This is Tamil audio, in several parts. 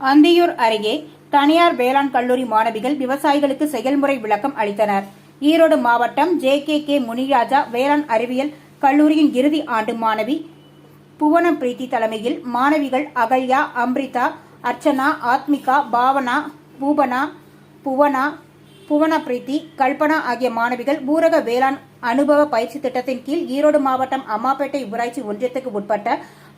அந்தியூர் அருகே தனியார் வேளாண் கல்லூரி மாணவிகள் விவசாயிகளுக்கு செயல்முறை விளக்கம் அளித்தனர். ஈரோடு மாவட்டம் ஜே கே கே முனிராஜா வேளாண் அறிவியல் கல்லூரியின் இறுதி ஆண்டு மாணவி புவனம் பிரீத்தி தலைமையில் மாணவிகள் அகல்யா அம்ரிதா அர்ச்சனா ஆத்மிகா பாவனா பூபனா புவனா புவன பிரீத்தி கல்பனா ஆகிய மாணவிகள் ஊரக வேளாண் அனுபவ பயிற்சி திட்டத்தின் கீழ் ஈரோடு மாவட்டம் அம்மாப்பேட்டை ஊராட்சி ஒன்றியத்துக்கு உட்பட்ட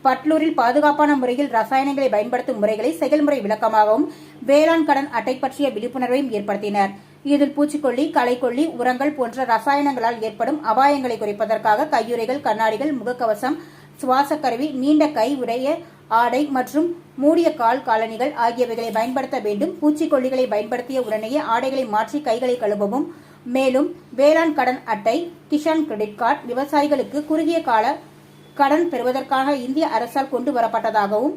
பட்லூரில் பாதுகாப்பான முறையில் ரசாயனங்களை பயன்படுத்தும் முறைகளை செயல்முறை விளக்கமாகவும் வேளாண் கடன் அட்டை பற்றிய விழிப்புணர்வையும் ஏற்படுத்தினர். இதில் பூச்சிக்கொல்லி களைக்கொல்லி உரங்கள் போன்ற ரசாயனங்களால் ஏற்படும் அபாயங்களை குறைப்பதற்காக கையுறைகள் கண்ணாடிகள் முகக்கவசம் சுவாச கருவி நீண்ட கை உடைய ஆடை மற்றும் மூடிய கால் காலணிகள் ஆகியவைகளை பயன்படுத்த வேண்டும். பூச்சிக்கொல்லிகளை பயன்படுத்திய உடனேயே ஆடைகளை மாற்றி கைகளை கழுவவும். மேலும் வேளாண் கடன் அட்டை கிஷான் கிரெடிட் கார்டு விவசாயிகளுக்கு குறுகிய கால கடன் பெறுவதற்காக இந்திய அரசால் கொண்டு வரப்பட்டதாகவும்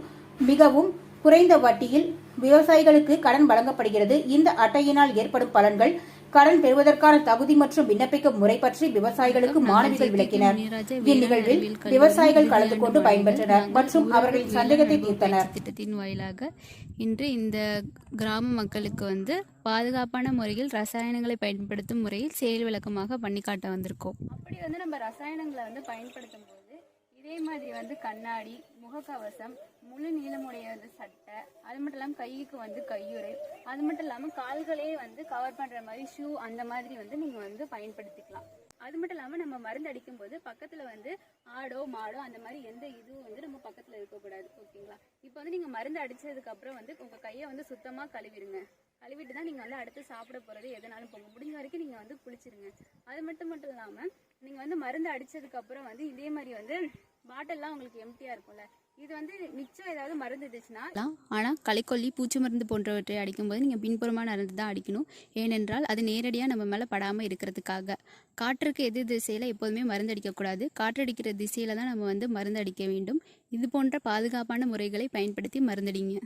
மிகவும் குறைந்த வட்டியில் விவசாயிகளுக்கு கடன் வழங்கப்படுகிறது. இந்த அட்டையினால் ஏற்படும் பலன்கள் கடன் பெறுவதற்கான தகுதி மற்றும் விண்ணப்பிக்கும் முறை பற்றி விவசாயிகளுக்கு மாணவிகள் விளக்கினர். இந்நிகழ்வில் விவசாயிகள் கலந்து கொண்டு பயன்பெற்றனர் மற்றும் அவர்களின் சந்தேகத்தை தீர்த்தனர். திட்டத்தின் வாயிலாக இன்று இந்த கிராம மக்களுக்கு வந்து பாதுகாப்பான முறையில் ரசாயனங்களை பயன்படுத்தும் முறையில் செயல் விளக்கமாக பண்ணி காட்ட வந்திருக்கோம். அப்படி வந்து நம்ம ரசாயனங்களை வந்து பயன்படுத்தும் இதே மாதிரி வந்து கண்ணாடி முகக்கவசம் முழு நீளமுடைய வந்து சட்டை அது மட்டும் இல்லாமல் கைக்கு வந்து கையுறை அது மட்டும் இல்லாமல் கால்களே வந்து கவர் பண்ணுற மாதிரி ஷூ அந்த மாதிரி வந்து நீங்கள் வந்து பயன்படுத்திக்கலாம். அது மட்டும் இல்லாமல் நம்ம மருந்து அடிக்கும் போது பக்கத்தில் வந்து ஆடோ மாடோ அந்த மாதிரி எந்த இதுவும் வந்து நம்ம பக்கத்தில் இருக்கக்கூடாது. ஓகேங்களா? இப்போ வந்து நீங்கள் மருந்து அடித்ததுக்கப்புறம் வந்து உங்கள் கையை வந்து சுத்தமாக கழுவிடுங்க. கழுவிட்டு தான் நீங்கள் வந்து அடுத்து சாப்பிட போகிறது எதனாலும் போங்க. முடிஞ்ச வரைக்கும் நீங்கள் வந்து குளிச்சிருங்க. அது மட்டும் மட்டும் இல்லாமல் நீங்கள் வந்து மருந்து அடித்ததுக்கப்புறம் வந்து இதே மாதிரி வந்து பாட்டில்லாம் உங்களுக்கு எம்டியாக இருக்கும்ல. இது வந்து மிச்சம் ஏதாவது மருந்து இருந்துச்சுன்னா ஆனால் களைக்கொல்லி பூச்சி மருந்து போன்றவற்றை அடிக்கும்போது நீங்கள் பின்புறமாக நடந்து தான் அடிக்கணும். ஏனென்றால் அது நேரடியாக நம்ம மேலே படாமல் இருக்கிறதுக்காக. காற்றுக்கு எதிர் திசையில் எப்போதுமே மருந்து அடிக்கக்கூடாது. காற்றடிக்கிற திசையில் தான் நம்ம வந்து மருந்து அடிக்க வேண்டும். இது போன்ற பாதுகாப்பான முறைகளை பயன்படுத்தி மருந்தடிங்க.